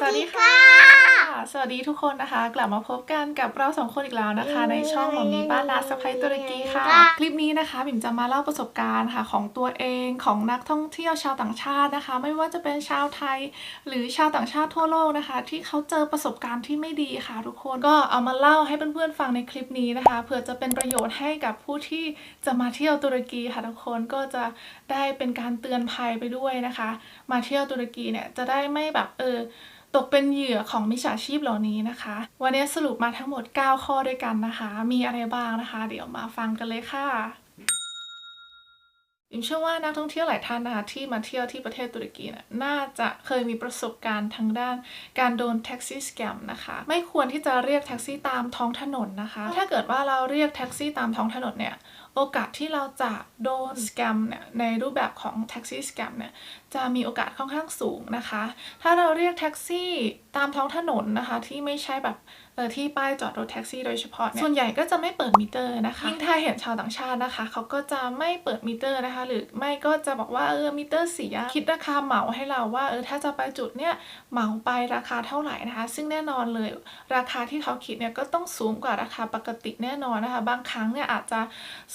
สวัสดีค่ะ สวัสดีทุกคนนะคะ กลับมาพบกันกับเราสองคนอีกแล้วนะคะ ในช่องหมอมีบ้านลาสะพายตุรกีค่ะ คลิปนี้นะคะบิ่มจะมาเล่าประสบการณ์ค่ะของตัวเองของนักท่องเที่ยวชาวต่างชาตินะคะ ไม่ว่าจะเป็นชาวไทย หรือชาวต่างชาติทั่วโลกนะคะ ที่เขาเจอประสบการณ์ที่ไม่ดีค่ะ ทุกคนก็เอามาเล่าให้เพื่อนๆฟังในคลิปนี้นะคะเผื่อจะเป็นประโยชน์ให้กับผู้ที่จะมาเที่ยวตุรกีค่ะทุกคนก็จะได้เป็นการเตือนภัยไปด้วยนะคะ มาเที่ยวตุรกีเนี่ยจะได้ไม่แบบเออ ตกเป็นเหยื่อของมิจฉาชีพเหล่านี้นะคะ วันนี้สรุปมาทั้งหมด 9 ข้อด้วยกันนะคะ มีอะไรบ้างนะคะ เดี๋ยวมาฟังกันเลยค่ะ อิมเชื่อว่านักท่องเที่ยวหลายท่านนะคะที่มาเที่ยวที่ประเทศตุรกีน่ะน่าจะเคยมีประสบการณ์ทางด้านการโดนแท็กซี่สแกมนะคะ ไม่ควรที่จะเรียกแท็กซี่ตามท้องถนนนะคะ ถ้าเกิดว่าเราเรียกแท็กซี่ตามท้องถนนเนี่ยโอกาสที่เราจะโดนสแกมเนี่ยในรูปแบบของแท็กซี่สแกมเนี่ยจะมีโอกาสค่อนข้างสูงนะคะ ถ้าเราเรียกแท็กซี่ตามท้องถนนนะคะที่ไม่ใช่แบบ ที่ป้ายจอดรถแท็กซี่โดยเฉพาะเนี่ยส่วนใหญ่ก็จะไม่เปิดมิเตอร์นะคะยิ่งถ้าเห็นชาวต่างชาตินะคะ เขาก็จะไม่เปิดมิเตอร์นะคะ หรือไม่ก็จะบอกว่าเออมิเตอร์เสียคิดราคาเหมาให้เราว่าเออถ้าจะไปจุดเนี่ยเหมาไปราคาเท่าไหร่นะคะ ซึ่งแน่นอนเลย ราคาที่เขาคิดเนี่ยก็ต้องสูงกว่าราคาปกติแน่นอนนะคะ บางครั้งเนี่ยอาจจะ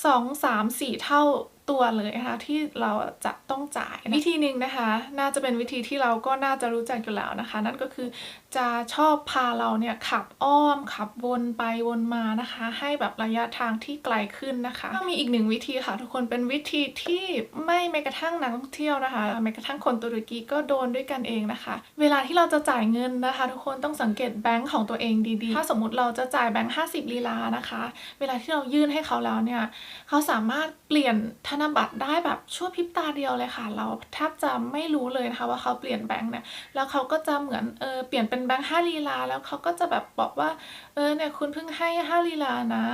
2 3 4 เท่า ตัวเลยนะคะที่เราจะต้องจ่ายวิธีหนึ่งนะคะ น่าจะเป็นวิธีที่เราก็น่าจะรู้จักอยู่แล้วนะคะ นั่นก็คือจะชอบพาเราเนี่ยขับอ้อมขับวนไปวนมานะคะ ให้แบบระยะทางที่ไกลขึ้นนะคะก็มีอีกหนึ่งวิธีค่ะทุกคนเป็นวิธีที่ไม่แม้กระทั่งนักท่องเที่ยวนะคะแม้กระทั่งคนตุรกีก็โดนด้วยกันเองนะคะ เวลาที่เราจะจ่ายเงินนะคะ ทุกคนต้องสังเกตแบงค์ของตัวเองดีๆ ถ้าสมมติเราจะจ่ายแบงค์50ลีลานะคะ เวลาที่เรายื่นให้เขาแล้วเนี่ยเขาสามารถเปลี่ยนธนบัตรได้แบบชั่วพริบตาเดียวเลยค่ะ เราแทบจะไม่รู้เลยนะคะว่าเขาเปลี่ยนแบงค์เนี่ยแล้วเขาก็จะเหมือนเออเปลี่ยนเป็นแบงค์ห้าลีลา แล้วเขาก็จะแบบบอกว่าเออเนี่ยคุณเพิ่งให้ห้าลีลานะ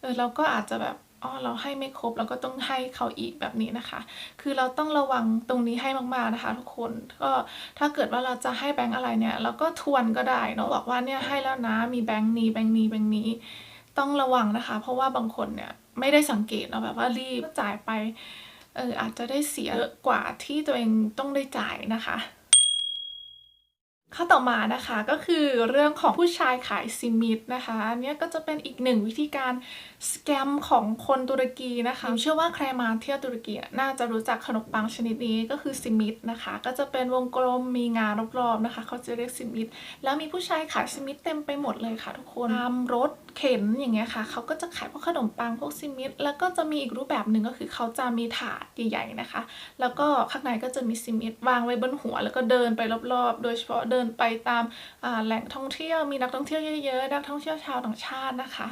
เออเราก็อาจจะแบบอ๋อเราให้ไม่ครบเราก็ต้องให้เขาอีกแบบนี้นะคะ คือเราต้องระวังตรงนี้ให้มากๆนะคะ ทุกคนก็ถ้าเกิดว่าเราจะให้แบงค์อะไรเนี่ย เราก็ทวนก็ได้เนาะบอกว่าเนี่ยให้แล้วนะมีแบงค์นี้แบงค์นี้แบงค์นี้ ต้องระวังนะคะ เพราะว่าบางคนเนี่ย ไม่ได้สังเกตเนาะแบบว่ารีบจ่ายไปเอออาจจะได้เสียเยอะกว่าที่ตัวเองต้องได้จ่ายนะคะข้อต่อมานะคะก็คือเรื่องของผู้ชายขายซิมิดนะคะอันเนี้ยก็จะเป็นอีกหนึ่งวิธีการ สแกมของคนตุรกีนะคะผมเชื่อว่าใครมาเที่ยวตุรกีน่าจะรู้จักขนมปังชนิดนี้ก็คือซิมิดนะคะ ก็จะเป็นวงกลมมีงารอบๆนะคะ เขาจะเรียกซิมิดแล้วมีผู้ชายขายซิมิดเต็มไปหมดเลยค่ะ ทุกคนตามรถเข็นอย่างเงี้ยค่ะ เขาก็จะขายพวกขนมปังพวกซิมิดแล้วก็จะมีอีกรูปแบบหนึ่งก็คือเขาจะมีถาดใหญ่ๆนะคะ แล้วก็ข้างในก็จะมีซิมิดวางไว้บนหัว แล้วก็เดินไปรอบๆ โดยเฉพาะเดินไปตามแหล่งท่องเที่ยวมีนักท่องเที่ยวเยอะๆนักท่องเที่ยวชาวต่างชาตินะคะ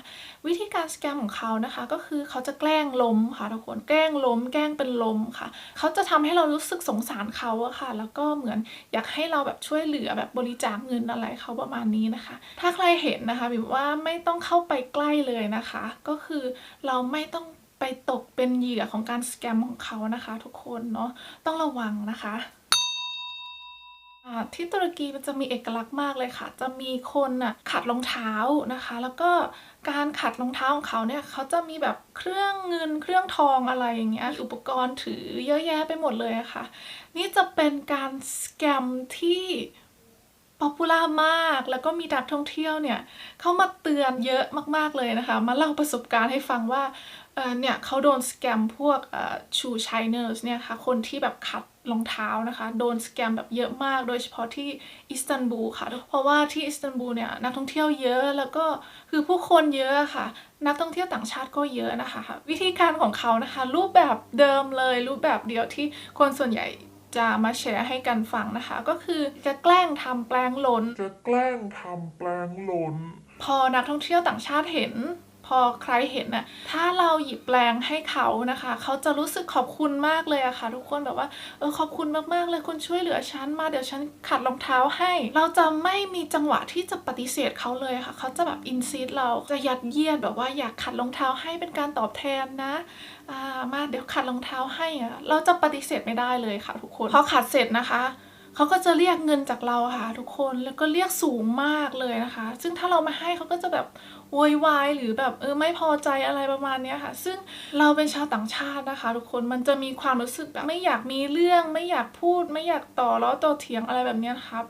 วิธีการสแกมของเขานะคะ ก็คือเขาจะแกล้งล้มค่ะทุกคนแกล้งล้ม แกล้งเป็นล้มค่ะ เขาจะทำให้เรารู้สึกสงสารเขาอะค่ะ แล้วก็เหมือนอยากให้เราแบบช่วยเหลือแบบบริจาคเงินอะไรเขาประมาณนี้นะคะ ถ้าใครเห็นนะคะบิวว่าไม่ต้องเข้าไปใกล้เลยนะคะ ก็คือเราไม่ต้องไปตกเป็นเหยื่อของการสแกมของเขานะคะ ทุกคนเนาะต้องระวังนะคะ ที่ตุรกีมันจะมีเอกลักษณ์มากเลยค่ะ จะมีคนน่ะขัดรองเท้านะคะ แล้วก็การขัดรองเท้าของเขาเนี่ยเขาจะมีแบบเครื่องเงินเครื่องทองอะไรอย่างเงี้ยอุปกรณ์ถือเยอะแยะไปหมดเลยะค่ะ นี่จะเป็นการสแกมที่ป๊อปปูล่ามาก แล้วก็มีนักท่องเที่ยวเนี่ย เข้ามาเตือนเยอะมากๆเลยนะคะ มาเล่าประสบการณ์ให้ฟังว่า เออเนี่ยเขาโดนสแกมพวกชูชายเนอร์สเนี่ยค่ะคนที่แบบขัดรองเท้านะคะ โดนสแกมแบบเยอะมาก โดยเฉพาะที่อิสตันบูลค่ะ เพราะว่าที่อิสตันบูลเนี่ยนักท่องเที่ยวเยอะแล้วก็คือผู้คนเยอะค่ะ นักท่องเที่ยวต่างชาติก็เยอะนะคะ วิธีการของเขานะคะ รูปแบบเดิมเลยรูปแบบเดียวที่คนส่วนใหญ่จะมาแชร์ให้กันฟังนะคะ ก็คือจะแกล้งทำแปลงหล้น จะแกล้งทำแปลงหล่นพอนักท่องเที่ยวต่างชาติเห็น พอใครเห็นน่ะถ้าเราหยิบแปลงให้เขานะคะ เขาจะรู้สึกขอบคุณมากเลยอะค่ะ ทุกคนแบบว่าเออขอบคุณมากๆเลยคุณช่วยเหลือฉันมาเดี๋ยวฉันขัดรองเท้าให้ เราจะไม่มีจังหวะที่จะปฏิเสธเขาเลยค่ะ เขาจะแบบอินซีดเราจะยัดเยียดแบบว่าอยากขัดรองเท้าให้เป็นการตอบแทนนะอ่ามาเดี๋ยวขัดรองเท้าให้อะเราจะปฏิเสธไม่ได้เลยค่ะ ทุกคนพอขัดเสร็จนะคะ เขาก็จะเรียกเงินจากเราค่ะทุกคนแล้วก็เรียกสูงมากเลยนะคะ ซึ่งถ้าเราไม่ให้เขาก็จะแบบโวยวายหรือแบบเออไม่พอใจอะไรประมาณนี้ค่ะ ซึ่งเราเป็นชาวต่างชาตินะคะ ทุกคนมันจะมีความรู้สึกแบบไม่อยากมีเรื่อง ไม่อยากพูด ไม่อยากต่อล้อต่อเถียงอะไรแบบนี้ครับ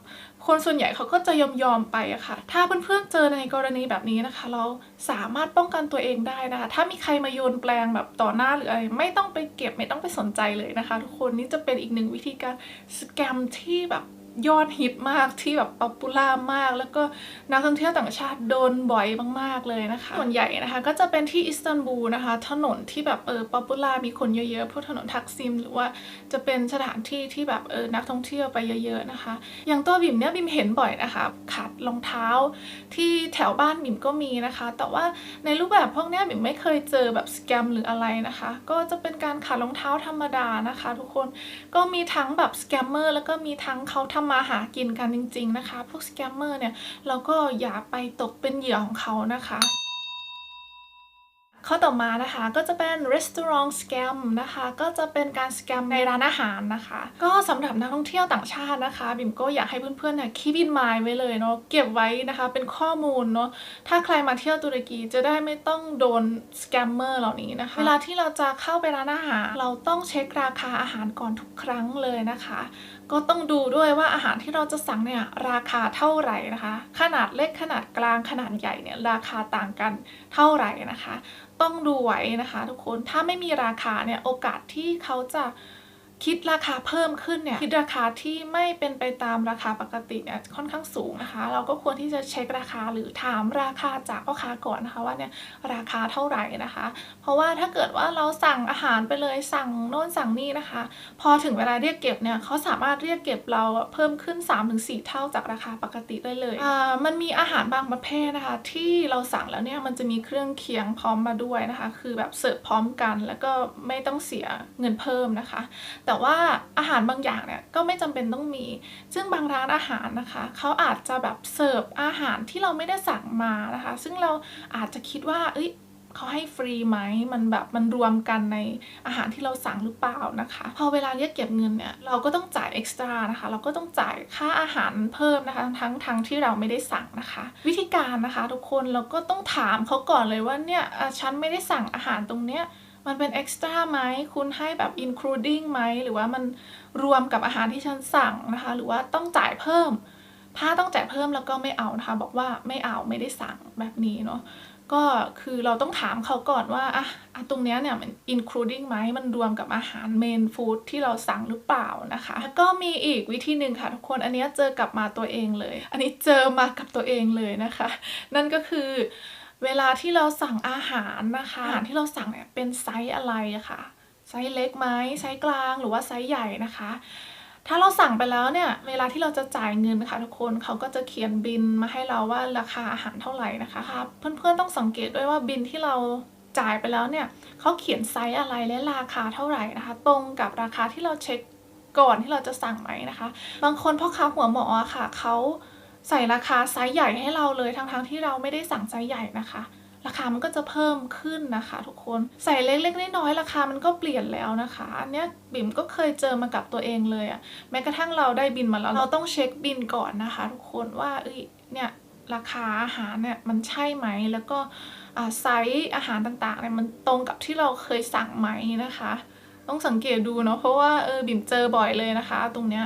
คนส่วนใหญ่เขาก็จะยอมยอมไปอะค่ะ ถ้าเพื่อนๆเจอในกรณีแบบนี้นะคะ เราสามารถป้องกันตัวเองได้นะคะ ถ้ามีใครมาโยนแปลงแบบต่อหน้าหรืออะไร ไม่ต้องไปเก็บไม่ต้องไปสนใจเลยนะคะ ทุกคนนี่จะเป็นอีกหนึ่งวิธีการสแกมที่แบบ ยอดฮิตมากที่แบบป๊อปปูล่ามาก แล้วก็นักท่องเที่ยวต่างชาติโดนบ่อยมากๆเลยนะคะ ส่วนใหญ่นะคะก็จะเป็นที่อิสตันบูลนะคะ ถนนที่แบบเออป๊อปปูล่ามีคนเยอะๆพวกถนนทักซิม หรือว่าจะเป็นสถานที่ที่แบบเออนักท่องเที่ยวไปเยอะๆนะคะ อย่างตัวบิ่มเนี่ยบิ่มเห็นบ่อยนะคะขัดรองเท้าที่แถวบ้านบิ่มก็มีนะคะ แต่ว่าในรูปแบบพวกเนี้ยบิ่มไม่เคยเจอแบบสแกมหรืออะไรนะคะ ก็จะเป็นการขัดรองเท้าธรรมดานะคะ ทุกคนก็มีทั้งแบบสแกมเมอร์แล้วก็มีทั้งเขาทำมาหากินกันจริง ๆ นะคะ พวกสแกมเมอร์เนี่ยเราก็อย่าไปตกเป็นเหยื่อของเขานะคะข้อต่อมานะคะก็จะเป็น restaurant scam นะคะก็จะเป็นการสแกมในร้านอาหารนะคะ ก็สำหรับนักท่องเที่ยวต่างชาตินะคะ บิมก็อยากให้เพื่อนๆเนี่ย keep in mind ไว้เลยเนาะเก็บไว้นะคะเป็นข้อมูลเนาะถ้าใครมาเที่ยวตุรกีจะได้ไม่ต้องโดนสแกมเมอร์เหล่านี้นะคะ เวลาที่เราจะเข้าไปร้านอาหาร เราต้องเช็คราคาอาหารก่อนทุกครั้งเลยนะคะ ก็ต้องดูด้วยว่าอาหารที่เราจะสั่งเนี่ยราคาเท่าไหร่นะคะ ขนาดเล็กขนาดกลางขนาดใหญ่เนี่ยราคาต่างกันเท่าไหร่นะคะ ต้องดูไว้นะคะ ทุกคนถ้าไม่มีราคาเนี่ยโอกาสที่เขาจะ คิดราคาเพิ่มขึ้นเนี่ยคิดราคาที่ไม่เป็นไปตามราคาปกติเนี่ยค่อนข้างสูงนะคะ เราก็ควรที่จะเช็คราคาหรือถามราคาจากพ่อค้าก่อนนะคะว่าเนี่ยราคาเท่าไหร่นะคะ เพราะว่าถ้าเกิดว่าเราสั่งอาหารไปเลยสั่งโน่นสั่งนี่นะคะ พอถึงเวลาเรียกเก็บเนี่ยเขาสามารถเรียกเก็บเราเพิ่มขึ้น 3-4 เท่าจากราคาปกติได้เลยอ่ามันมีอาหารบางประเภทนะคะ ที่เราสั่งแล้วเนี่ยมันจะมีเครื่องเคียงพร้อมมาด้วยนะคะ คือแบบเสิร์ฟพร้อมกัน แล้วก็ไม่ต้องเสียเงินเพิ่มนะคะแต่ว่าอาหารบางอย่างเนี่ยก็ไม่จำเป็นต้องมี ซึ่งบางร้านอาหารนะคะเขาอาจจะแบบเสิร์ฟอาหารที่เราไม่ได้สั่งมานะคะ ซึ่งเราอาจจะคิดว่า เอ้ยเขาให้ฟรีไหมมันแบบมันรวมกันในอาหารที่เราสั่งหรือเปล่านะคะ พอเวลาเรียกเก็บเงินเนี่ยเราก็ต้องจ่ายเอ็กซ์ตร้านะคะ เราก็ต้องจ่ายค่าอาหารเพิ่มนะคะ ทั้งทั้งที่เราไม่ได้สั่งนะคะ วิธีการนะคะ ทุกคนเราก็ต้องถามเขาก่อนเลยว่าเนี่ยอะฉันไม่ได้สั่งอาหารตรงเนี้ย มันเป็นเอ็กซ์ตร้าไหมคุณให้แบบ including ไหมหรือว่ามันรวมกับอาหารที่ฉันสั่งนะคะ หรือว่าต้องจ่ายเพิ่ม ถ้าต้องจ่ายเพิ่มแล้วก็ไม่เอานะคะ บอกว่าไม่เอาไม่ได้สั่งแบบนี้เนาะก็คือเราต้องถามเขาก่อนว่าอะอะตรงเนี้ยเนี่ยมัน including ไหมมันรวมกับอาหาร main food ที่เราสั่งหรือเปล่านะคะ แล้วก็มีอีกวิธีหนึ่งค่ะทุกคนอันนี้เจอกับมาตัวเองเลย อันนี้เจอมากับตัวเองเลยนะคะ นั่นก็คือ เวลาที่เราสั่งอาหารนะคะอาหารที่เราสั่งเนี่ยเป็นไซส์อะไรอะค่ะ ไซส์เล็กไหมไซส์กลางหรือว่าไซส์ใหญ่นะคะ ถ้าเราสั่งไปแล้วเนี่ย เวลาที่เราจะจ่ายเงินค่ะทุกคนเขาก็จะเขียนบินมาให้เราว่าราคาอาหารเท่าไหร่นะคะครับเพื่อนๆต้องสังเกตด้วยว่าบินที่เราจ่ายไปแล้วเนี่ยเขาเขียนไซส์อะไรและราคาเท่าไหร่นะคะ ตรงกับราคาที่เราเช็คก่อนที่เราจะสั่งไหมนะคะ บางคนพ่อค้าหัวหมออะค่ะเขา ใส่ราคาไซส์ใหญ่ให้เราเลยทั้งๆที่เราไม่ได้สั่งไซส์ใหญ่นะคะ ราคามันก็จะเพิ่มขึ้นนะคะ ทุกคนใส่เล็กๆน้อยๆราคามันก็เปลี่ยนแล้วนะคะ อันเนี้ยบิ่มก็เคยเจอมากับตัวเองเลยอะแม้กระทั่งเราได้บินมาแล้วเราต้องเช็คบินก่อนนะคะ ทุกคนว่าเอ้ยเนี่ยราคาอาหารเนี่ยมันใช่ไหมแล้วก็อ่าไซส์อาหารต่างๆเนี่ยมันตรงกับที่เราเคยสั่งไหมนะคะ ต้องสังเกตดูเนาะเพราะว่าเออบิ่มเจอบ่อยเลยนะคะ ตรงเนี้ย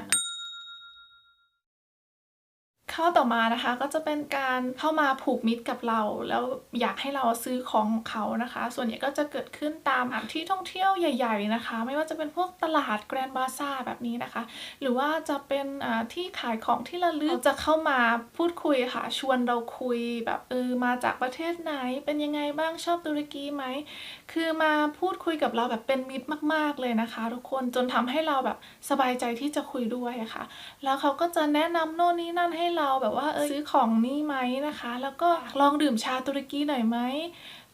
ข้อต่อมานะคะก็จะเป็นการเข้ามาผูกมิตรกับเรา แล้วอยากให้เราซื้อของของเขานะคะ ส่วนใหญ่ก็จะเกิดขึ้นตามที่ท่องเที่ยวใหญ่ ๆนะคะ ไม่ว่าจะเป็นพวกตลาดแกรนด์บาซ่าแบบนี้นะคะ หรือว่าจะเป็นอ่าที่ขายของที่ระลึกเขาจะเข้ามาพูดคุยค่ะ ชวนเราคุยแบบเออมาจากประเทศไหนเป็นยังไงบ้างชอบตุรกีไหมคือมาพูดคุยกับเราแบบเป็นมิตรมาก ๆเลยนะคะ ทุกคนจนทำให้เราแบบสบายใจที่จะคุยด้วยอะค่ะ แล้วเขาก็จะแนะนำโน่นนี่นั่นให้เราแบบว่าเออซื้อของนี่ไหมนะคะ แล้วก็ลองดื่มชาตุรกีหน่อยไหม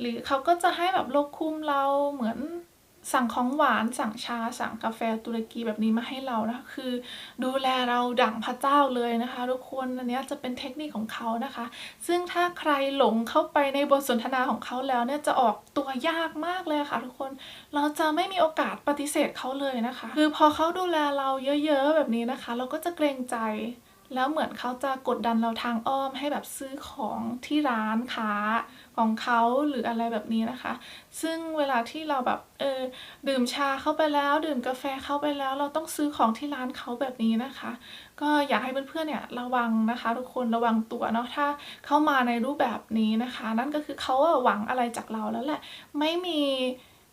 หรือเขาก็จะให้แบบลดคุมเราเหมือนสั่งของหวานสั่งชาสั่งกาแฟตุรกีแบบนี้มาให้เรานะคือ ดูแลเราดั่งพระเจ้าเลยนะคะทุกคนอันนี้จะเป็นเทคนิคของเขานะคะ ซึ่งถ้าใครหลงเข้าไปในบทสนทนาของเขาแล้วเนี่ยจะออกตัวยากมากเลยค่ะทุกคนเราจะไม่มีโอกาสปฏิเสธเขาเลยนะคะ คือพอเขาดูแลเราเยอะๆแบบนี้นะคะ เราก็จะเกรงใจ แล้วเหมือนเขาจะกดดันเราทางอ้อมให้แบบซื้อของที่ร้านค้าของเขาหรืออะไรแบบนี้นะคะ ซึ่งเวลาที่เราแบบเออดื่มชาเข้าไปแล้วดื่มกาแฟเข้าไปแล้ว เราต้องซื้อของที่ร้านเขาแบบนี้นะคะ ก็อยากให้เพื่อนๆเนี่ยระวังนะคะ ทุกคนระวังตัวเนาะถ้าเข้ามาในรูปแบบนี้นะคะ นั่นก็คือเขาหวังอะไรจากเราแล้วแหละ ไม่มี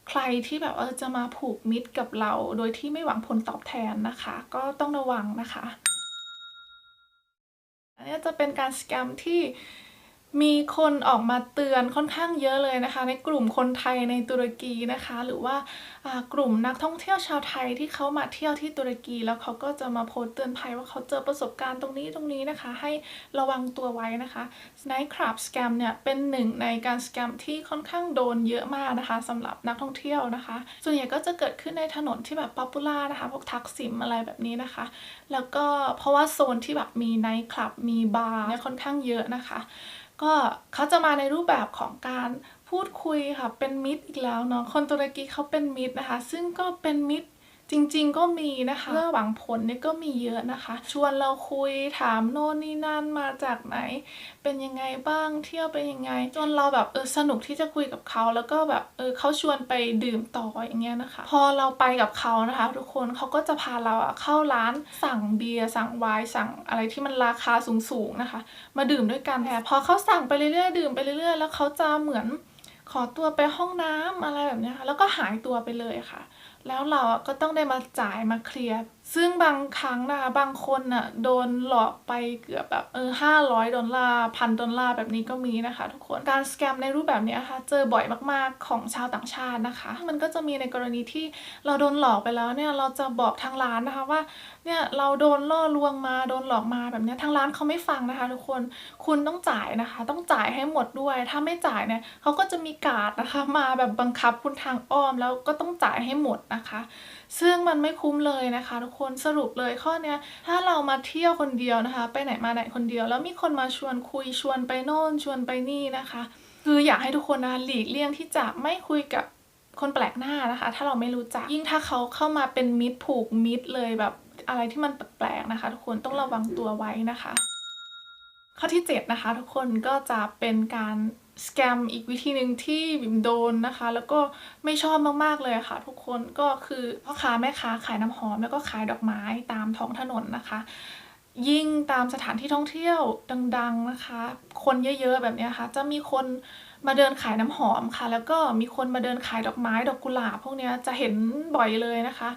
ใครที่แบบเออจะมาผูกมิตรกับเรา โดยที่ไม่หวังผลตอบแทนนะคะ ก็ต้องระวังนะคะ อันนี้จะเป็นการสแกมที่ มีคนออกมาเตือนค่อนข้างเยอะเลยนะคะ ในกลุ่มคนไทยในตุรกีนะคะ หรือว่ากลุ่มนักท่องเที่ยวชาวไทยที่เขามาเที่ยวที่ตุรกี แล้วเขาก็จะมาโพสต์เตือนภัยว่าเขาเจอประสบการณ์ตรงนี้ตรงนี้นะคะ ให้ระวังตัวไว้นะคะ Night Club Scam เนี่ยเป็นหนึ่งในการสแกมที่ค่อนข้างโดนเยอะมากนะคะสำหรับนักท่องเที่ยวนะคะ ส่วนใหญ่ก็จะเกิดขึ้นในถนนที่แบบป๊อปปูล่านะคะพวกทักซิมอะไรแบบนี้นะคะ แล้วก็เพราะว่าโซนที่แบบมีไนท์คลับมีบาร์เนี่ยค่อนข้างเยอะนะคะ ก็เขาจะมาในรูปแบบของการพูดคุยค่ะ เป็นมิตรอีกแล้วเนาะคนตุรกีเขาเป็นมิตรนะคะ ซึ่งก็เป็นมิตร จริงๆก็มีนะคะเพื่อหวังผลเนี่ยก็มีเยอะนะคะ ชวนเราคุยถามโน่นนี่นั่นมาจากไหน เป็นยังไงบ้างเที่ยวเป็นยังไง จนเราแบบเออสนุกที่จะคุยกับเขาแล้วก็แบบเออเขาชวนไปดื่มต่ออย่างเงี้ยนะคะ พอเราไปกับเขานะคะ ทุกคนเขาก็จะพาเราอะเข้าร้านสั่งเบียร์สั่งไวน์สั่งอะไรที่มันราคาสูงๆนะคะ มาดื่มด้วยกันแต่พอเขาสั่งไปเรื่อยๆดื่มไปเรื่อยๆ แล้วเขาจะเหมือนขอตัวไปห้องน้ำอะไรแบบเนี้ยค่ะแล้วก็หายตัวไปเลยค่ะ แล้วเราอะก็ต้องได้มาจ่ายมาเคลียร์ ซึ่งบางครั้งนะคะบางคนน่ะโดนหลอกไปเกือบแบบเออห้าร้อยดอลลาร์พันดอลลาร์แบบนี้ก็มีนะคะ ทุกคนการสแกมในรูปแบบนี้ยค่ะเจอบ่อยมากๆของชาวต่างชาตินะคะ มันก็จะมีในกรณีที่เราโดนหลอกไปแล้วเนี่ยเราจะบอกทางร้านนะคะว่าเนี่ยเราโดนล่อลวงมาโดนหลอกมาแบบนี้ทางร้านเขาไม่ฟังนะคะ ทุกคนคุณต้องจ่ายนะคะ ต้องจ่ายให้หมดด้วย ถ้าไม่จ่ายเนี่ยเขาก็จะมีการ์ดนะคะ มาแบบบังคับคุณทางอ้อมแล้วก็ต้องจ่ายให้หมดนะคะซึ่งมันไม่คุ้มเลยนะคะ ทุกคนสรุปเลยข้อเนี้ยถ้าเรามาเที่ยวคนเดียวนะคะ ไปไหนมาไหนคนเดียว แล้วมีคนมาชวนคุยชวนไปโน่นชวนไปนี่นะคะ คืออยากให้ทุกคนนะหลีกเลี่ยงที่จะไม่คุยกับคนแปลกหน้านะคะ ถ้าเราไม่รู้จักยิ่งถ้าเขาเข้ามาเป็นมิตรผูกมิตรเลยแบบอะไรที่มันแปลกๆนะคะ ทุกคนต้องระวังตัวไว้นะคะ ข้อที่ 7 นะคะ ทุกคนก็จะเป็นการ สแกมอีกวิธีหนึ่งที่บิมโดนนะคะ แล้วก็ไม่ชอบมากๆเลยค่ะ ทุกคนก็คือพ่อค้าแม่ค้าขายน้ำหอมแล้วก็ขายดอกไม้ตามท้องถนนนะคะ ยิ่งตามสถานที่ท่องเที่ยวดัง ๆนะคะ คนเยอะๆแบบนี้ค่ะ จะมีคนมาเดินขายน้ำหอมค่ะ แล้วก็มีคนมาเดินขายดอกไม้ ดอกกุหลาบพวกนี้จะเห็นบ่อยเลยนะคะ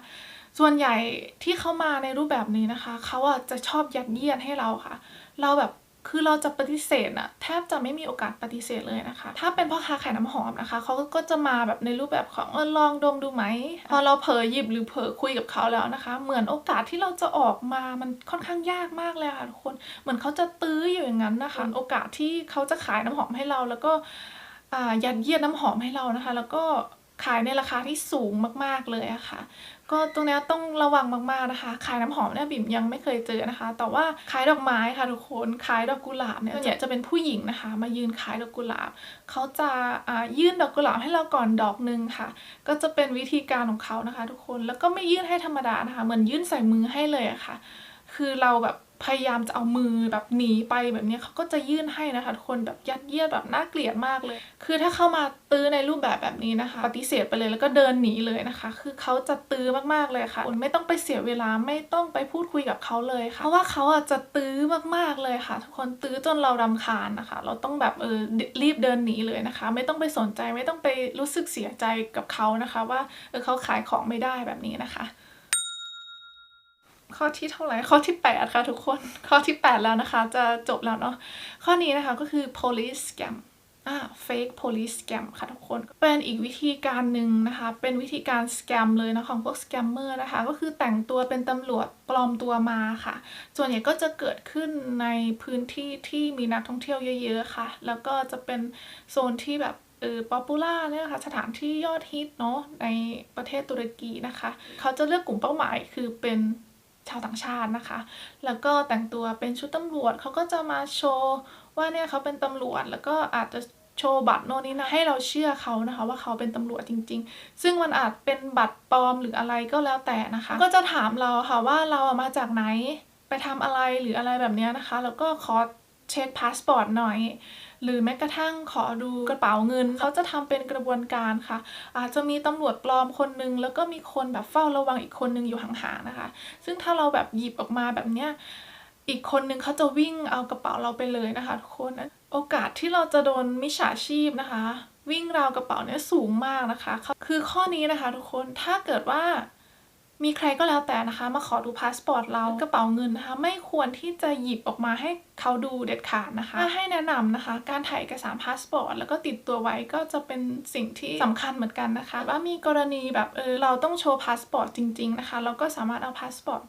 ส่วนใหญ่ที่เขามาในรูปแบบนี้นะคะเขาอะจะชอบยัดเยียดให้เราค่ะ เราแบบ คือเราจะปฏิเสธอะแทบจะไม่มีโอกาสปฏิเสธเลยนะคะ ถ้าเป็นพ่อค้าขายน้ำหอมนะคะเขาก็จะมาแบบในรูปแบบของเออลองดมดูไหม พอเราเผลอหยิบหรือเผลอคุยกับเขาแล้วนะคะ เหมือนโอกาสที่เราจะออกมามันค่อนข้างยากมากเลยค่ะทุกคน เหมือนเขาจะตื้ออยู่อย่างนั้นนะคะ โอกาสที่เขาจะขายน้ำหอมให้เรา แล้วก็อ่ายัดเยียดน้ำหอมให้เรานะคะ แล้วก็ขายในราคาที่สูงมากๆเลยอะค่ะ ก็ตรงนี้ต้องระวังมากๆนะคะ ขายน้ำหอมเนี่ยบิ่มยังไม่เคยเจอนะคะ แต่ว่าขายดอกไม้ค่ะทุกคนขายดอกกุหลาบเนี่ยส่วนใหญ่จะเป็นผู้หญิงนะคะ มายืนขายดอกกุหลาบเขาจะอ่ายื่นดอกกุหลาบให้เราก่อนดอกหนึ่งค่ะ ก็จะเป็นวิธีการของเขานะคะ ทุกคนแล้วก็ไม่ยื่นให้ธรรมดานะคะ เหมือนยื่นใส่มือให้เลยอะค่ะ คือเราแบบ พยายามจะเอามือแบบหนีไปแบบนี้เขาก็จะยื่นให้นะคะทุกคนแบบยัดเยียดแบบน่าเกลียดมากเลย คือถ้าเข้ามาตื้อในรูปแบบแบบนี้นะคะ ปฏิเสธไปเลยแล้วก็เดินหนีเลยนะคะ คือเขาจะตื้อมากๆเลยค่ะคุณไม่ต้องไปเสียเวลาไม่ต้องไปพูดคุยกับเขาเลยค่ะเพราะว่าเขาอะจะตื้อมากๆเลยค่ะ ทุกคนตื้อจนเรารำคาญนะคะ เราต้องแบบเออรีบเดินหนีเลยนะคะ ไม่ต้องไปสนใจไม่ต้องไปรู้สึกเสียใจกับเขานะคะ ว่าเออเขาขายของไม่ได้แบบนี้นะคะ ข้อที่เท่าไหร่ข้อที่ 8 ค่ะทุกคน ข้อที่ 8 แล้วนะคะ จะจบแล้วเนาะข้อนี้นะคะก็คือ police scam อ่า fake police scam ค่ะทุกคน เป็นอีกวิธีการหนึ่งนะคะ เป็นวิธีการ scam เลยนะของพวก scammer นะคะ ก็คือแต่งตัวเป็นตำรวจปลอมตัวมาค่ะ ส่วนใหญ่ก็จะเกิดขึ้นในพื้นที่ที่มีนักท่องเที่ยวเยอะ ๆ ค่ะ แล้วก็จะเป็นโซนที่แบบเออป๊อปปูล่าเนี่ยค่ะสถานที่ยอดฮิตเนาะในประเทศตุรกีนะคะ เขาจะเลือกกลุ่มเป้าหมายคือเป็น ชาวต่างชาตินะคะ แล้วก็แต่งตัวเป็นชุดตำรวจเขาก็จะมาโชว์ว่าเนี่ยเขาเป็นตำรวจ แล้วก็อาจจะโชว์บัตรโน่นนี่นะให้เราเชื่อเขานะคะ ว่าเขาเป็นตำรวจจริง ๆ ซึ่งมันอาจเป็นบัตรปลอมหรืออะไรก็แล้วแต่นะคะ ก็จะถามเราค่ะว่าเราอะมาจากไหนไปทำอะไรหรืออะไรแบบเนี้ยนะคะ แล้วก็ขอเช็คพาสปอร์ตหน่อย หรือแม้กระทั่งขอดูกระเป๋าเงิน เขาจะทำเป็นกระบวนการค่ะ อาจจะมีตำรวจปลอมคนนึง แล้วก็มีคนแบบเฝ้าระวังอีกคนนึงอยู่ห่างๆนะคะ ซึ่งถ้าเราแบบหยิบออกมาแบบเนี้ยอีกคนนึงเขาจะวิ่งเอากระเป๋าเราไปเลยนะคะทุกคนโอกาสที่เราจะโดนมิจฉาชีพนะคะ วิ่งราวกระเป๋าเนี่ยสูงมากนะคะ คือข้อนี้นะคะทุกคนถ้าเกิดว่า มีใครก็แล้วแต่นะคะ มาขอดูพาสปอร์ตเรากระเป๋าเงินนะคะ ไม่ควรที่จะหยิบออกมาให้เขาดูเด็ดขาดนะคะถ้าให้แนะนำนะคะ การถ่ายเอกสารพาสปอร์ตแล้วก็ติดตัวไว้ก็จะเป็นสิ่งที่สำคัญเหมือนกันนะคะ ว่ามีกรณีแบบเออเราต้องโชว์พาสปอร์ตจริง ๆนะคะ เราก็สามารถเอาพาสปอร์ต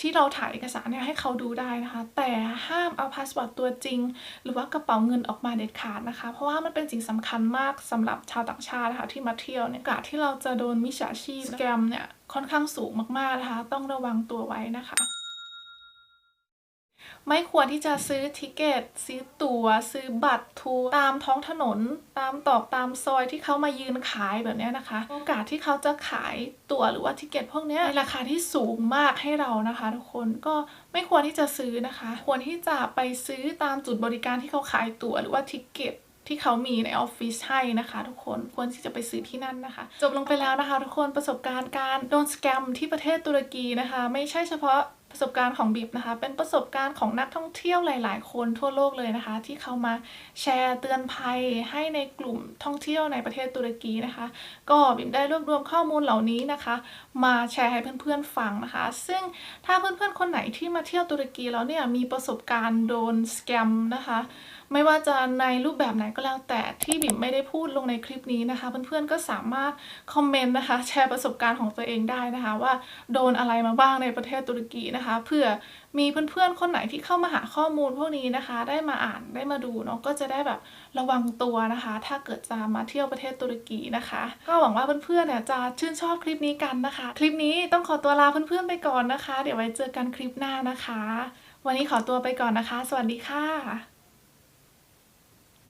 ที่เราถ่ายเอกสารเนี่ยให้เขาดูได้นะคะ แต่ห้ามเอาพาสปอร์ตตัวจริง หรือว่ากระเป๋าเงินออกมาเด็ดขาดนะคะ เพราะว่ามันเป็นสิ่งสำคัญมากสำหรับชาวต่างชาตินะคะที่มาเที่ยวเนี่ยโอกาสที่เราจะโดนมิจฉาชีพสแกมเนี่ยค่อนข้างสูงมากๆนะคะ ต้องระวังตัวไว้นะคะ ไม่ควรที่จะซื้อทิเกต ซื้อตั๋ว ซื้อบัตรทัวร์ตามท้องถนน ตามตอกตามซอยที่เขามายืนขายแบบนี้นะคะ โอกาสที่เขาจะขายตั๋วหรือว่าทิเกตพวกนี้ในราคาที่สูงมากให้เรานะคะ ทุกคนก็ไม่ควรที่จะซื้อนะคะ ควรที่จะไปซื้อตามจุดบริการที่เขาขายตั๋วหรือว่าทิเกตที่เขามีในออฟฟิศให้นะคะ ทุกคนควรที่จะไปซื้อที่นั่นนะคะ จบลงไปแล้วนะคะ ทุกคนประสบการณ์การโดนสแกมที่ประเทศตุรกีนะคะ ไม่ใช่เฉพาะ ประสบการณ์ของบิบนะคะ เป็นประสบการณ์ของนักท่องเที่ยวหลาย ๆ คนทั่วโลกเลยนะคะ ที่เขามาแชร์เตือนภัยให้ในกลุ่มท่องเที่ยวในประเทศตุรกีนะคะ ก็บิบได้รวบรวมข้อมูลเหล่านี้นะคะ มาแชร์ให้เพื่อน ๆ ฟังนะคะ ซึ่งถ้าเพื่อน ๆ คนไหนที่มาเที่ยวตุรกีแล้วเนี่ยมีประสบการณ์โดนสแกมนะคะ ไม่ว่าจะในรูปแบบไหนก็แล้วแต่ที่บิ่มไม่ได้พูดลงในคลิปนี้นะคะ เพื่อนๆก็สามารถคอมเมนต์นะคะ แชร์ประสบการณ์ของตัวเองได้นะคะ ว่าโดนอะไรมาบ้างในประเทศตุรกีนะคะ เพื่อมีเพื่อนๆคนไหนที่เข้ามาหาข้อมูลพวกนี้นะคะ ได้มาอ่านได้มาดูเนาะก็จะได้แบบระวังตัวนะคะ ถ้าเกิดจะมาเที่ยวประเทศตุรกีนะคะ ก็หวังว่าเพื่อนๆเนี่ยจะชื่นชอบคลิปนี้กันนะคะ คลิปนี้ต้องขอตัวลาเพื่อนๆไปก่อนนะคะ เดี๋ยวไว้เจอกันคลิปหน้านะคะ วันนี้ขอตัวไปก่อนนะคะ สวัสดีค่ะ